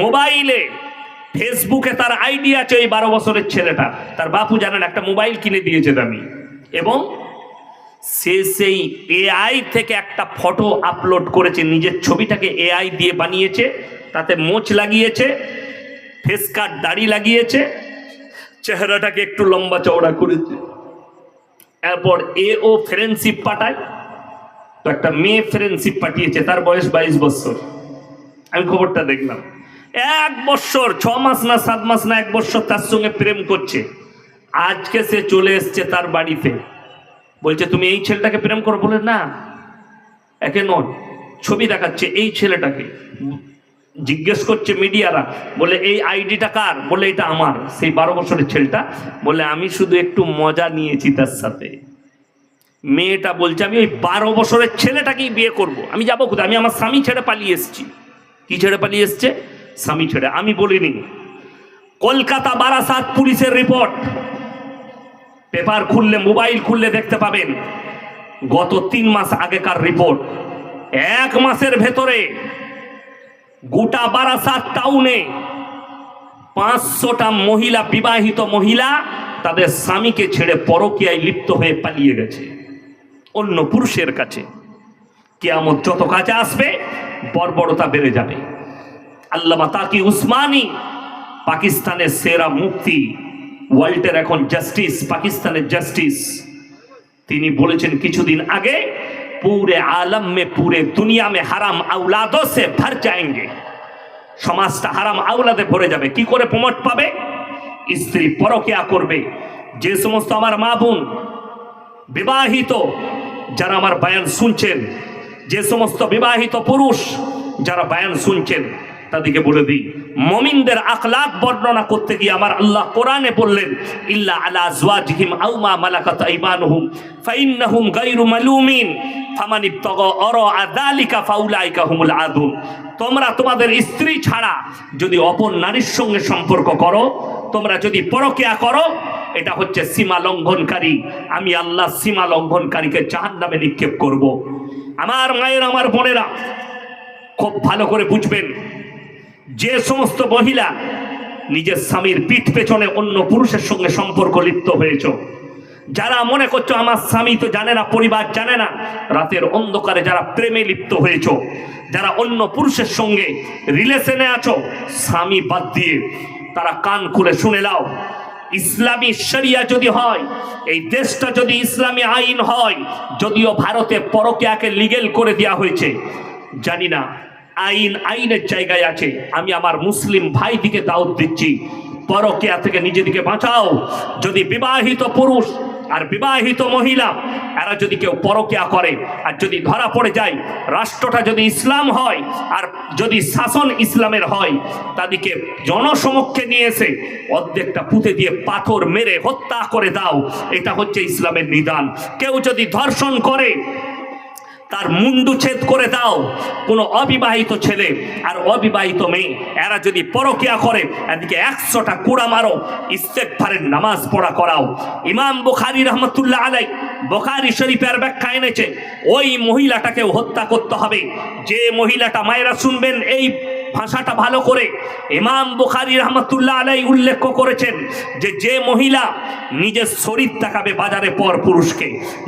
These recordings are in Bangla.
মোবাইলে, ফেসবুকে তার আইডি আছে ওই বারো বছরের ছেলেটা তার বাপু জানেন, একটা মোবাইল কিনে দিয়েছে দামি। এবং সে সেই এআই থেকে একটা ফটো আপলোড করেছে, নিজের ছবিটাকে এআই দিয়ে বানিয়েছে, তাতে মোচ লাগিয়েছে, ফেস কাট দাড়ি লাগিয়েছে, চেহারাটাকে একটু লম্বা চওড়া করেছে। এরপর এ ও ফ্রেন্ডশিপ পাঠায়। তো একটা মেয়ে ফ্রেন্ডশিপ পাঠিয়েছে, তার বয়স বাইশ বছর। আমি খবরটা দেখলাম। এক বছর, ছ মাস না সাত মাস না এক বছর তার সঙ্গে প্রেম করছে। আজকে সে চলে এসছে তার বাড়িতে। বলছে, তুমি এই ছেলেটাকে প্রেম করো? বলে, না। একে নয়, ছবি দেখাচ্ছে এই ছেলেটাকে। জিজ্ঞেস করছে মিডিয়ারা, বলে, এই আইডিটা কার? বলে, এটা আমার। সেই বারো বছরের ছেলেটা বলে, আমি শুধু একটু মজা নিয়েছি তার সাথে। মেয়েটা বলছে, আমি ওই বারো বছরের ছেলেটাকেই বিয়ে করব। আমি যাব কোথায়? আমি আমার স্বামী ছেড়ে পালিয়ে এসেছি। কি ছেড়ে পালিয়ে এসছে? স্বামী ছেড়ে। আমি বলিনি। কলকাতা বারাসাত পুলিশের রিপোর্ট। পেপার খুললে, মোবাইল খুললে দেখতে পাবেন, গত তিন মাস আগেকার রিপোর্ট। এক মাসের ভেতরে গোটা বারাসাত টাউনে পাঁচশোটা মহিলা, বিবাহিত মহিলা তাদের স্বামীকে ছেড়ে পরকীয়ায় লিপ্ত হয়ে পালিয়ে গেছে। অন্য পুরুষের কাছে। কেয়ামত যত কাছে আসবে, বর্বরতা বেড়ে যাবে। আল্লামা তাকি উসমানি, পাকিস্তানের সেরা মুক্তি ওয়ার্ল্ডের এখন জাস্টিস, পাকিস্তানের জাস্টিস। তিনি বলেছেন, কিছুদিন আগে পুরে আলম মে পুরে দুনিয়া মে হারাম আউলাদো সে ভর যাएंगे সমাজটা হারাম আউলাদে ভরে যাবে। কি করে প্রমোট পাবে? স্ত্রী পরকিয়া করবে। যে সমস্ত আমার মা বোন বিবাহিত, যারা আমার বায়ান শুনছেন, যে সমস্ত বিবাহিত পুরুষ যারা বায়ান শুনছেন তাদেরকে বলে দিই, মমিনদের আখলাক বর্ণনা করতে গিয়ে আমার আল্লাহ কোরআনে বললেন, ইল্লা আলা জওয়াজহিম আও মা মালাকাত আইমানুহুম, ফাইন্নাহুম গায়রু মালুমিন, ফামান ইবতাগা আরা আযালিকা ফাউলাইকা হুমুল আদুন তোমরা তোমাদের স্ত্রী ছাড়া যদি অপর নারীর সঙ্গে সম্পর্ক করো, তোমরা যদি পরকিয়া করো, এটা হচ্ছে সীমা লঙ্ঘনকারী আমি আল্লাহ সীমা লঙ্ঘনকারীকে জাহান নামে নিক্ষেপ করব। আমার মায়ের, আমার বোনেরা খুব ভালো করে বুঝবেন যে সমস্ত মহিলা নিজের স্বামীর পিঠ পেছনে অন্য পুরুষের সঙ্গে সম্পর্ক লিপ্ত হয়েছ, যারা মনে করছ আমার স্বামী তো জানে না, পরিবার জানে না, রাতের অন্ধকারে যারা প্রেমে লিপ্ত হয়েছ, যারা অন্য পুরুষের সঙ্গে রিলেশনে আছো, স্বামী বাদ দিয়ে তারা কান খুলে শুনে নাও, ইসলামী শরিয়া যদি হয়, এই দেশটা যদি ইসলামী আইন হয়, যদিও ভারতে পরকে আকে লিগেল করে দেওয়া হয়েছে, জানি না আইন, আইনের জায়গায় আছে। আমি আমার মুসলিম ভাই দিকে দাওয়াত দিচ্ছি। পরকিয়া থেকে নিজেদিকে বাঁচাও। যদি বিবাহিত পুরুষ আর বিবাহিত মহিলা, এরা যদি কেউ পরকিয়া করে আর যদি ধরা পড়ে যায়, রাষ্ট্রটা যদি ইসলাম হয় আর যদি শাসন ইসলামের হয়, তাদেরকে জনসমক্ষে নিয়ে এসে অর্ধেকটা পুঁতে দিয়ে পাথর মেরে হত্যা করে দাও। এটা হচ্ছে ইসলামের নিদান। কেউ যদি ধর্ষণ করে তার মুন্ডু ছেদ করে দাও। কোনো অবিবাহিত ছেলে আর অবিবাহিত মেয়ে, এরা যদি পরকিয়া করে, এদিকে একশোটা কুড়া মারো ইস্তেকফারের নামাজ পড়া করাও। ইমাম বুখারি রহমতুল্লাহ আলাই বোখারি শরীফের ব্যাখ্যা এনেছে, ওই মহিলাটাকেও হত্যা করতে হবে। যে মহিলাটা মায়েরা শুনবেন, এই ভাষাটা ভালো করে ইমাম বুখারি রহমতুল্লাহ আলাই উল্লেখ করেছেন যে যে মহিলা নিজের শরীর তাকাবে বাজারে পর পুরুষকে,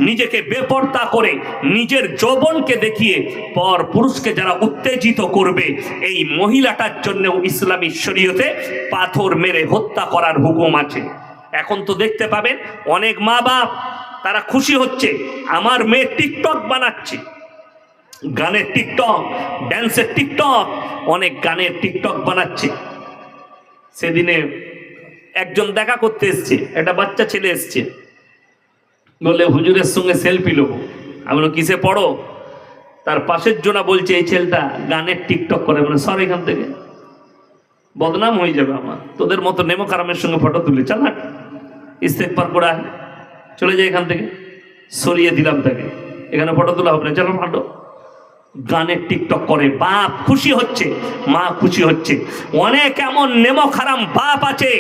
নিজেকে বেপর্দা করে নিজের যৌবনকে দেখিয়ে পর পুরুষকে যারা উত্তেজিত করবে, এই মহিলাটার জন্যও ইসলামী শরীয়তে পাথর মেরে হত্যা করার হুকুম আছে। এখন তো দেখতে পাবেন অনেক মা বাপ তারা খুশি হচ্ছে, আমার মেয়ে টিকটক বানাচ্ছে। গানের টিকটক ড্যান্সের টিকটক, অনেক গানের টিকটক বানাচ্ছে। সেদিনে একজন দেখা করতে এসছে, একটা বাচ্চা ছেলে এসছে। বলে, হুজুরের সঙ্গে সেলফি লোব আমি কিসে পড়ো? তার পাশের জনা বলছে, এই ছেলেটা গানের টিকটক করে। মানে সর এখান থেকে। বদনাম হয়ে যাবে আমার। তোদের মতো নেমো কারামের সঙ্গে ফটো তুলে চাল হাট ইস্তেকবার করে চলে যায় এখান থেকে। সরিয়ে দিলাম তাকে। এখানে ফটো তোলা হবে না। চলো হাঁটো গানের টিকটক করে, বাপ খুশি হচ্ছে, মা খুশি হচ্ছে। অনেক এমন নেমো খারাম বাপ আছে,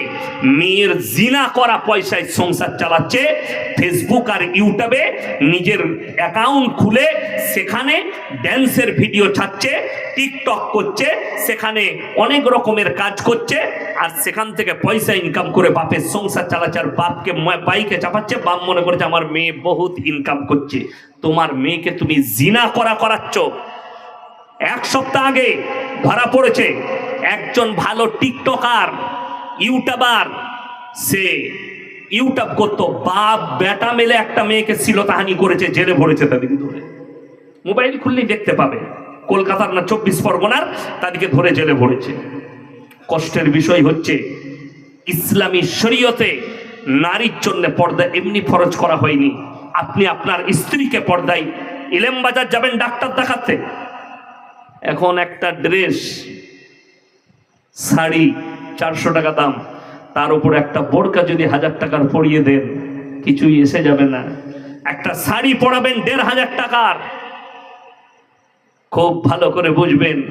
মেয়ের জিনা করা পয়সায় সংসার চালাচ্ছে ফেসবুক আর ইউটিউবে নিজের অ্যাকাউন্ট খুলে সেখানে ড্যান্সের ভিডিও ছাড়ছে টিকটক করছে, সেখানে অনেক রকমের কাজ করছে, আর সেখান থেকে পয়সা ইনকাম করে বাপের সংসার চালাচ্ছে আর বাপকে বাইকে চাপাচ্ছে, বাপ মনে করেছে, আমার মেয়ে বহুত ইনকাম করছে। তোমার মেয়েকে তুমি জিনা করা করাচ্ছ। এক সপ্তাহ আগে ধরা পড়েছে, একজন ভালো টিকটকার ইউটিউবার সে ইউটিউব করতো। বাপ, বেটা মেলে একটা মেয়েকে শ্লীলতাহানি করেছে, জেলে ভরেছে তাদেরকে ধরে মোবাইল খুললেই দেখতে পাবে। কলকাতার না চব্বিশ পরগনার, তাদেরকে ধরে জেলে ভরেছে। কষ্টের বিষয় হচ্ছে, ইসলামী শরীয়তে নারীর জন্য পর্দা এমনি ফরজ করা হয়নি। আপনি আপনার স্ত্রীকে পর্দায় ইলেম বাজার যাবেন ডাক্তার দেখাতে। এখন একটা ড্রেস, শাড়ি, চারশো টাকা দাম। তার উপর একটা বোরকা যদি হাজার টাকার পরিয়ে দেন, কিছুই এসে যাবে না। একটা শাড়ি পরাবেন দেড় হাজার টাকার। খুব ভালো করে বুঝবেন।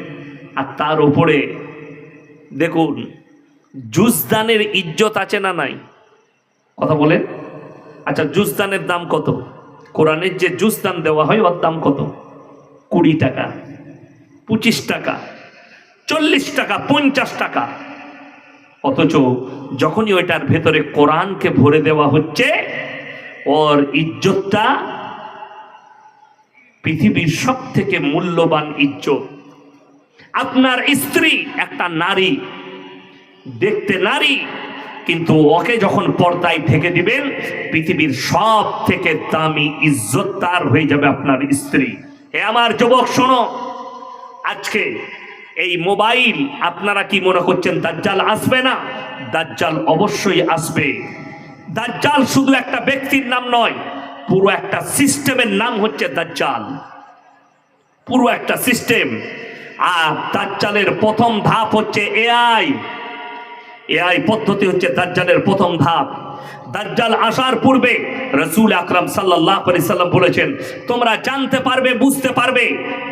আর তার উপরে দেখুন, জুসদানের ইজ্জত আছে না নাই? কথা বলেন। আচ্ছা জুসদানের দাম কত? কোরআনের যে জুসদান দেওয়া হয়, ওর দাম কত? কুড়ি টাকা, পঁচিশ টাকা, চল্লিশ টাকা, পঞ্চাশ টাকা। অথচ যখনই ওইটার ভেতরে কোরআনকে ভরে দেওয়া হচ্ছে, ওর ইজ্জতটা পৃথিবীর সব থেকে মূল্যবান ইজ্জত। আপনার স্ত্রী একটা নারী, দেখতে নারী, কিন্তু ওকে যখন পর্দায় ঢেকে দিবেন, পৃথিবীর সব থেকে দামি ইজ্জত তার হয়ে যাবে আপনার স্ত্রী। হে আমার যুবক, শোনো, আজকে এই মোবাইল আপনারা কি মনে করছেন, দাজ্জাল আসবে না? দাজ্জাল অবশ্যই আসবে। দাজ্জাল শুধু একটা ব্যক্তির নাম নয় পুরো একটা সিস্টেমের নাম হচ্ছে দাজ্জাল। পুরো একটা সিস্টেম। আর দাজ্জালের প্রথম ধাপ হচ্ছে এআই। এআই পদ্ধতি হচ্ছে দাজ্জালের প্রথম ধাপ। দাজ্জাল আসার পূর্বে রসুল আকরাম সাল্লাহ সাল্লাম বলেছেন, তোমরা জানতে পারবে, বুঝতে পারবে,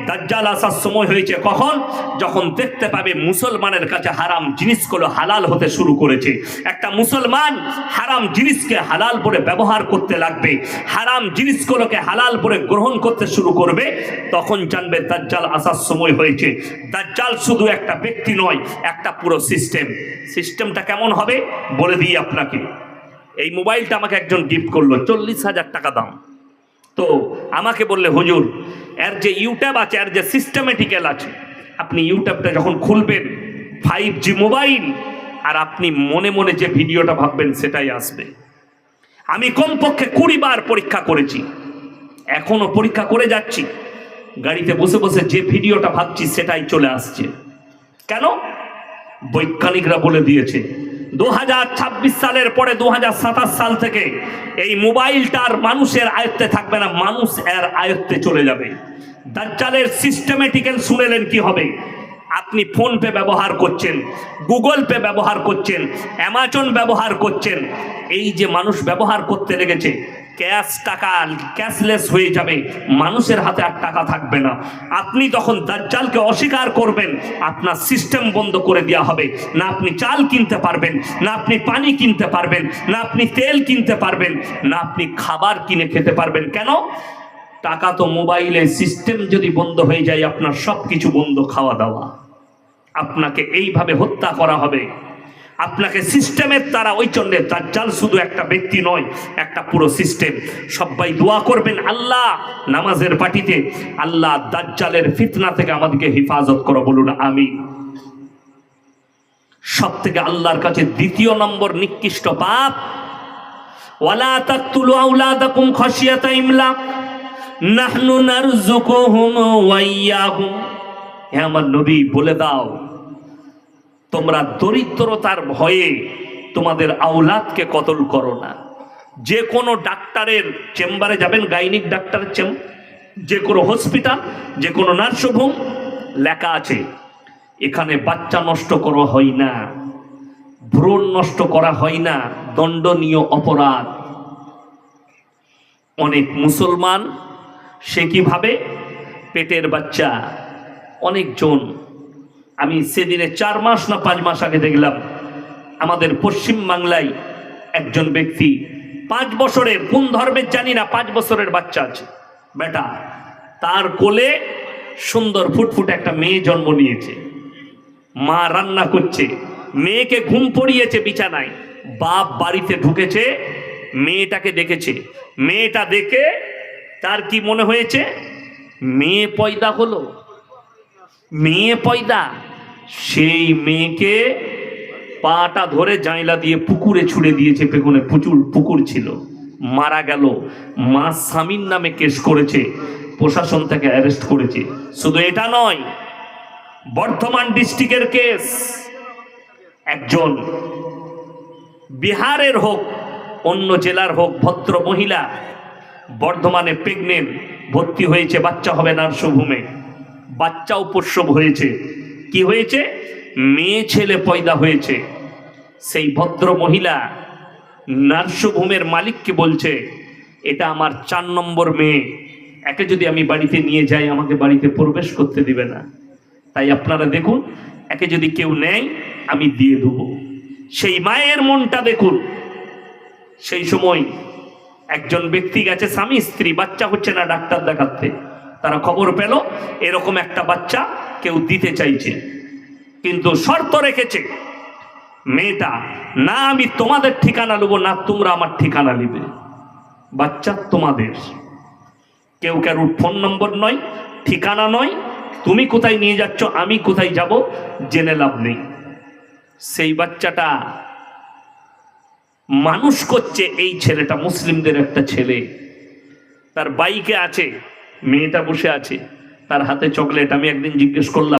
দাজ্জাল আসার সময় হয়েছে কখন? যখন দেখতে পাবে মুসলমানের কাছে হারাম জিনিসগুলো হালাল হতে শুরু করেছে। একটা মুসলমান হারাম জিনিসকে হালাল বলে ব্যবহার করতে লাগবে, হারাম জিনিসগুলোকে হালাল বলে গ্রহণ করতে শুরু করবে, তখন জানবে দাজ্জাল আসার সময় হয়েছে। দাজ্জাল শুধু একটা ব্যক্তি নয়, একটা পুরো সিস্টেম সিস্টেমটা কেমন হবে? বলে দিই আপনাকে। এই মোবাইলটা আমাকে একজন গিফট করল, চল্লিশ হাজার টাকা দাম। তো আমাকে বললে, হুজুর, এর যে ইউটিউব আছে, এর যে সিস্টেমেটিক্যাল আছে, আপনি ইউটিউবটা যখন খুলবেন ফাইভ জি মোবাইল, আর আপনি মনে মনে যে ভিডিওটা ভাববেন, সেটাই আসবে। আমি কমপক্ষে কুড়ি বার পরীক্ষা করেছি। এখনও পরীক্ষা করে যাচ্ছি। গাড়িতে বসে বসে যে ভিডিওটা ভাবছি, সেটাই চলে আসছে। কেন? বৈজ্ঞানিকরা বলে দিয়েছে দু হাজার ছাব্বিশ সালের পরে দু হাজার সাতাশ সাল থেকে এই মোবাইলটার মানুষের আয়ত্তে থাকবে না, মানুষ এর আয়ত্তে চলে যাবে। দাজ্জালের সিস্টেমেটিক্যাল শুনেলেন কি হবে? আপনি ফোনপে ব্যবহার করছেন, গুগল পে ব্যবহার করছেন অ্যামাজন ব্যবহার করছেন, এই যে মানুষ ব্যবহার করতে লেগেছে ক্যাশ টাকা ক্যাশলেস হয়ে যাবে। মানুষের হাতে আর টাকা থাকবে না। আপনি তখন দাজ্জালকে অস্বীকার করবেন, আপনার সিস্টেম বন্ধ করে দেওয়া হবে। না আপনি চাল কিনতে পারবেন, না আপনি পানি কিনতে পারবেন, না আপনি তেল কিনতে পারবেন, না আপনি খাবার কিনে খেতে পারবেন। কেন? টাকা তো মোবাইলে সিস্টেম যদি বন্ধ হয়ে যায়, আপনার সব কিছু বন্ধ, খাওয়া দাওয়া। আপনাকে এইভাবে হত্যা করা হবে। আপনাকে সিস্টেমের তারা ওই জন্যে দাজ্জাল শুধু একটা ব্যক্তি নয়, একটা পুরো সিস্টেম। সবাই দোয়া করবেন আল্লাহ নামাজের পাটিতে আল্লাহ দাজ্জালের ফিতনা থেকে আমাদেরকে হেফাজত করো, বলুন আমি সব থেকে আল্লাহর কাছে দ্বিতীয় নম্বর নিকৃষ্ট পাপ, ওয়ালা নাহনু আমার নবী, বলে দাও তোমরা দরিদ্রতার ভয়ে তোমাদের আওলাদকে কতল করো না। যে কোনো ডাক্তারের চেম্বারে যাবেন, গাইনিক ডাক্তারের চেম, যে কোনো হসপিটাল, যে কোনো নার্সিংহোম, লেখা আছে, এখানে বাচ্চা নষ্ট করা হয় না, ভ্রূণ নষ্ট করা হয় না, দণ্ডনীয় অপরাধ। অনেক মুসলমান, সে কীভাবে? পেটের বাচ্চা, অনেকজন আমি সেদিনে চার মাস না পাঁচ মাস আগে দেখলাম, আমাদের পশ্চিম বাংলায় একজন ব্যক্তি পাঁচ বছরের কোন ধর্মের জানি না, পাঁচ বছরের বাচ্চা আছে। বেটা, তার কোলে সুন্দর ফুটফুট একটা মেয়ে জন্ম নিয়েছে। মা রান্না করছে, মেয়েকে ঘুম পড়িয়েছে বিছানায়। বাপ বাড়িতে ঢুকেছে, মেয়েটাকে দেখেছে। মেয়েটা দেখে তার কি মনে হয়েছে? মেয়ে পয়দা হলো। মেয়ে পয়দা। সেই মেয়েকে পাটা ধরে জাইলা দিয়ে পুকুরে ছুড়ে দিয়েছে পেছনে প্রচুর পুকুর ছিল। মারা গেল। মা স্বামীর নামে কেস করেছে। প্রশাসন তাকে অ্যারেস্ট করেছে। শুধু এটা নয়, বর্ধমান ডিস্ট্রিক্টের কেস একজন বিহারের হোক, অন্য জেলার হোক, ভদ্র মহিলা, বর্ধমানে প্রেগনেন্ট ভর্তি হয়েছে, বাচ্চা হবে নার্সভূমে। বাচ্চাও প্রসব হয়েছে। কি হয়েছে? মেয়ে ছেলে পয়দা হয়েছে। সেই ভদ্র মহিলা নার্সভূমের মালিককে বলছে, এটা আমার চার নম্বর মেয়ে। একে যদি আমি বাড়িতে নিয়ে যাই, আমাকে বাড়িতে প্রবেশ করতে দিবে না। তাই আপনারা দেখুন, একে যদি কেউ নেয়, আমি দিয়ে দেবো। সেই মায়ের মনটা দেখুন। সেই সময় একজন ব্যক্তি গেছে, স্বামী, স্ত্রী, বাচ্চা হচ্ছে না ডাক্তার দেখাতে। তারা খবর পেল, এরকম একটা বাচ্চা কেউ দিতে চাইছে। কিন্তু শর্ত রেখেছে, মেয়েটা, না, আমি তোমাদের ঠিকানা নেব না, তোমরা আমার ঠিকানা নিবে। বাচ্চা তোমাদের। কেউ কারোর ফোন নম্বর নয়, ঠিকানা নয়, তুমি কোথায় নিয়ে যাচ্ছ, আমি কোথায় যাব, জেনে লাভ নেই। সেই বাচ্চাটা মানুষ করছে, এই ছেলেটা মুসলিমদের একটা ছেলে। তার বাইকে আছে, মেয়েটা বসে আছে। তার হাতে চকলেট আমি একদিন জিজ্ঞেস করলাম